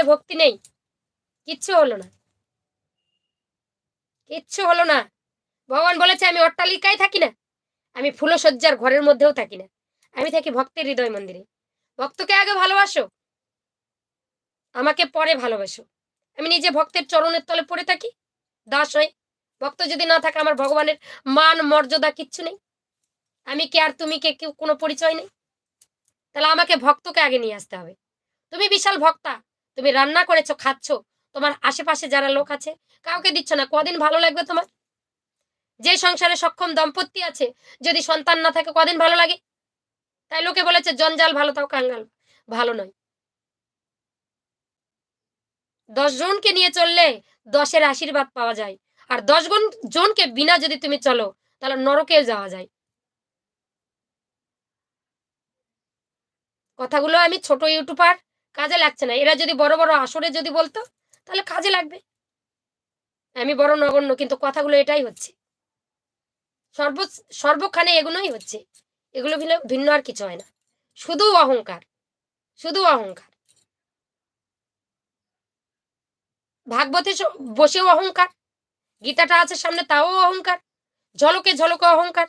ভিতরে ভক্তি নেই। কিচ্ছু হলো না। কিচ্ছু হলো না। ভগবান বলেছে, আমি অট্টালিকায় থাকি না। আমি ফুলসজ্জার ঘরের মধ্যেও থাকি না। আমি থাকি ভক্তের হৃদয় মন্দিরে। ভক্তকে আগে ভালোবাসো। আমাকে পরে ভালোবাসো। আমি নিজে ভক্তের চরণের তলে পড়ে থাকি। দাস হয়ে ভক্ত যদি না থাকে, আমার ভগবানের মান, মর্যাদা কিচ্ছু নেই। আমি কে আর তুমি কে কেউ কোনো পরিচয় নেই। তাহলে আমাকে ভক্তকে আগে নিয়ে আসতে হবে। তুমি বিশাল ভক্তা। তুমি রান্না করেছ, খাচ্ছ, তোমার আশেপাশে যারা লোক আছে, কাউকে দিচ্ছ না, কদিন ভালো লাগবে তোমার? যে সংসারে সক্ষম দম্পতি আছে, যদি সন্তান না থাকে, কদিন ভালো লাগে? তাই লোকে বলেছে, জঞ্জাল ভালো, তাও কাঙ্গাল। ভালো নয়। দশ জনকে নিয়ে চললে দশের আশীর্বাদ পাওয়া যায়, আর দশ গুণ জনকে বিনা যদি তুমি চলো, তাহলে নরকেও যাওয়া যায়। কথাগুলো আমি ছোট ইউটিউবার কাজে লাগছে না। এরা যদি বড় বড় আসরে যদি বলতো, তাহলে কাজে লাগবে। আমি বড় নগণ্য, কিন্তু কথাগুলো এটাই হচ্ছে। সর্ব সর্বখানে এগুলোই হচ্ছে। এগুলো ভিন্ন ভিন্ন আর কিছু হয় না। শুধু অহংকার। শুধু অহংকার। ভাগবতে বসেও অহংকার। গীতাটা আছে সামনে, তাও অহংকার। ঝলকে ঝলকে অহংকার।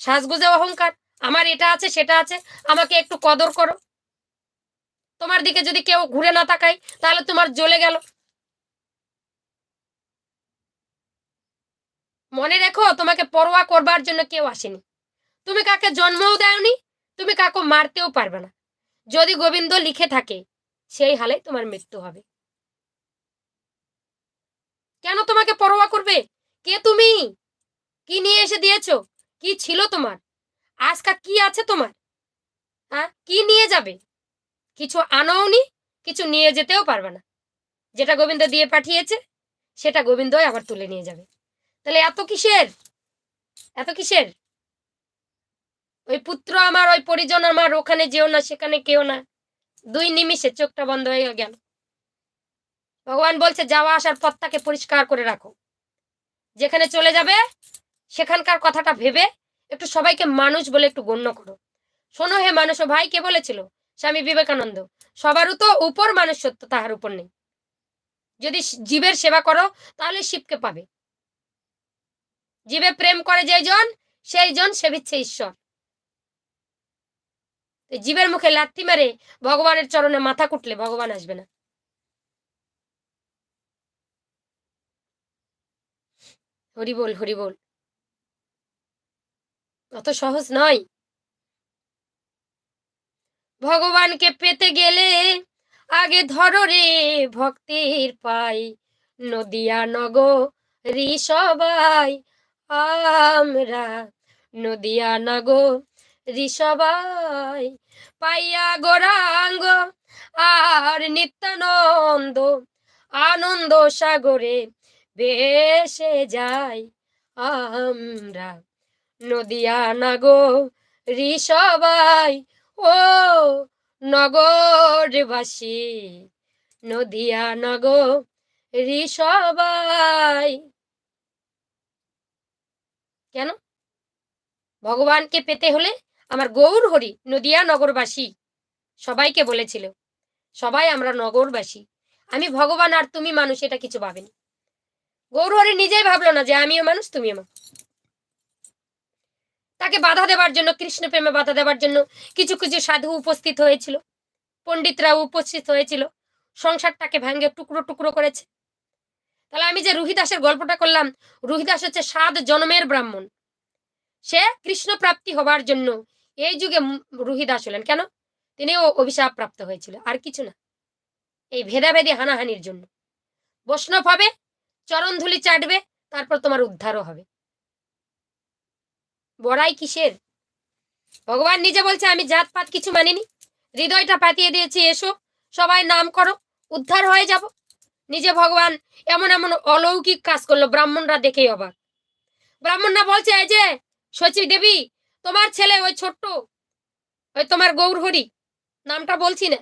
সাজগোজে অহংকার। আমার এটা আছে, সেটা আছে। আমাকে একটু কদর করো। তোমার দিকে যদি কেউ ঘুরে না তাকায়, তাহলে তোমার জ্বলে গেল। মনে রেখো, তোমাকে পরোয়া করবার জন্য কেউ আসেনি। তুমি কাকে জন্মও দেওনি, তুমি কাকে মারতেও পারবে না। যদি গোবিন্দ লিখে থাকে, সেই হালে তোমার মৃত্যু হবে। কেন তোমাকে পরোয়া করবে? কে তুমি? কি নিয়ে এসে দিয়েছ? কি ছিল তোমার? আজকা কি আছে তোমার? হ্যাঁ কি নিয়ে যাবে? কিছু আনোওনি, কিছু নিয়ে যেতেও পারবে না। যেটা গোবিন্দ দিয়ে পাঠিয়েছে, সেটা গোবিন্দই আবার তুলে নিয়ে যাবে। তাহলে এত কিসের? এত কিসের? ওই পুত্র আমার, ওই পরিজন আমার, ওখানে যেও না, সেখানে কেউ না। দুই নিমিষে চোখটা বন্ধ হয়ে গেল। ভগবান বলছে, যাওয়া আসার পথটাকে পরিষ্কার করে রাখো। যেখানে চলে যাবে, সেখানকার কথাটা ভেবে একটু সবাইকে মানুষ বলে একটু গণ্য করো। শোনো হে মানুষ ভাই কে বলেছিল? স্বামী বিবেকানন্দ। সবারও তো উপর মানুষ সত্য তাহার উপর নেই। যদি জীবের সেবা করো, তাহলে শিবকে পাবে। জীবে প্রেম করে যেই জন, সেই জন সেবিচ্ছে ঈশ্বর। জীবের মুখে লাথি মেরে ভগবানের চরণে মাথা কুটলে ভগবান আসবে না। হরি বল হরি বল অত সহজ নয়। ভগবানকে পেতে গেলে আগে ধরো রে ভক্তির পাই। নদিয়া নগরী সবাই, আমরা নদিয়া নগরী সবাই। পাইয়া গোরাঙ্গ আর নিত্যানন্দ, আনন্দ সাগরে ভেসে যাই আমরা নদিয়া নগরী সবাই ও নগরবাসী, নদিয়া নগরী সবাই। কেন? ভগবানকে পেতে হলে আমার গৌর হরি নদিয়া নগরবাসী সবাইকে বলেছিল। সবাই আমরা নগরবাসী। আমি ভগবান আর তুমি মানুষ, এটা কিছু ভাবেনি। গৌর হরি নিজেই ভাবলো না যে আমিও মানুষ, তুমিও মানুষ। তাকে বাধা দেবার জন্য কৃষ্ণ প্রেমে বাধা দেবার জন্য কিছু কিছু সাধু উপস্থিত হয়েছিল। পণ্ডিতরা উপস্থিত হয়েছিল। সংসারটাকে ভেঙে টুকরো টুকরো করেছে। তাহলে আমি যে রুহিদাসের গল্পটা করলাম, রুহিদাস হচ্ছে সাত জন্মের ব্রাহ্মণ। সে কৃষ্ণ প্রাপ্তি হবার জন্য এই যুগে রুহিদাস হলেন। কেন? তিনিও অভিশাপ প্রাপ্ত হয়েছিল আর কিছু না। এই ভেদাভেদে হানাহানির জন্য। বৈষ্ণব হবে, চরণধুলি চাটবে, তারপর তোমার উদ্ধারও হবে। বড়াই কিসের? ভগবান নিজে বলছে, আমি জাত পাত কিছু মানিনি। হৃদয়টা পাতিয়ে দিয়েছি, এসো, সবাই নাম করো, উদ্ধার হয়ে যাব। নিজে ভগবান এমন এমন অলৌকিক কাজ করল, ব্রাহ্মণরা দেখেই অবাক। ব্রাহ্মণরা বলছে, এই যে সচি দেবী, তোমার ছেলে ওই ছোট্ট, ওই তোমার গৌরহরি, নামটা বলছি না।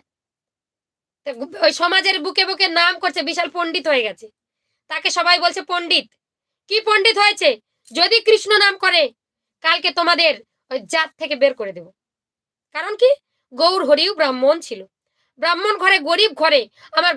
ওই সমাজের বুকে বুকে নাম করছে, বিশাল পণ্ডিত হয়ে গেছে। তাকে সবাই বলছে, পণ্ডিত, কি পণ্ডিত হয়েছে? যদি কৃষ্ণ নাম করে কালকে তোমাদের ওই জাত থেকে বের করে দেব। কারণ কি? গৌর হরিও ব্রাহ্মণ ছিল। ব্রাহ্মণ ঘরে, গরিব ঘরে আমার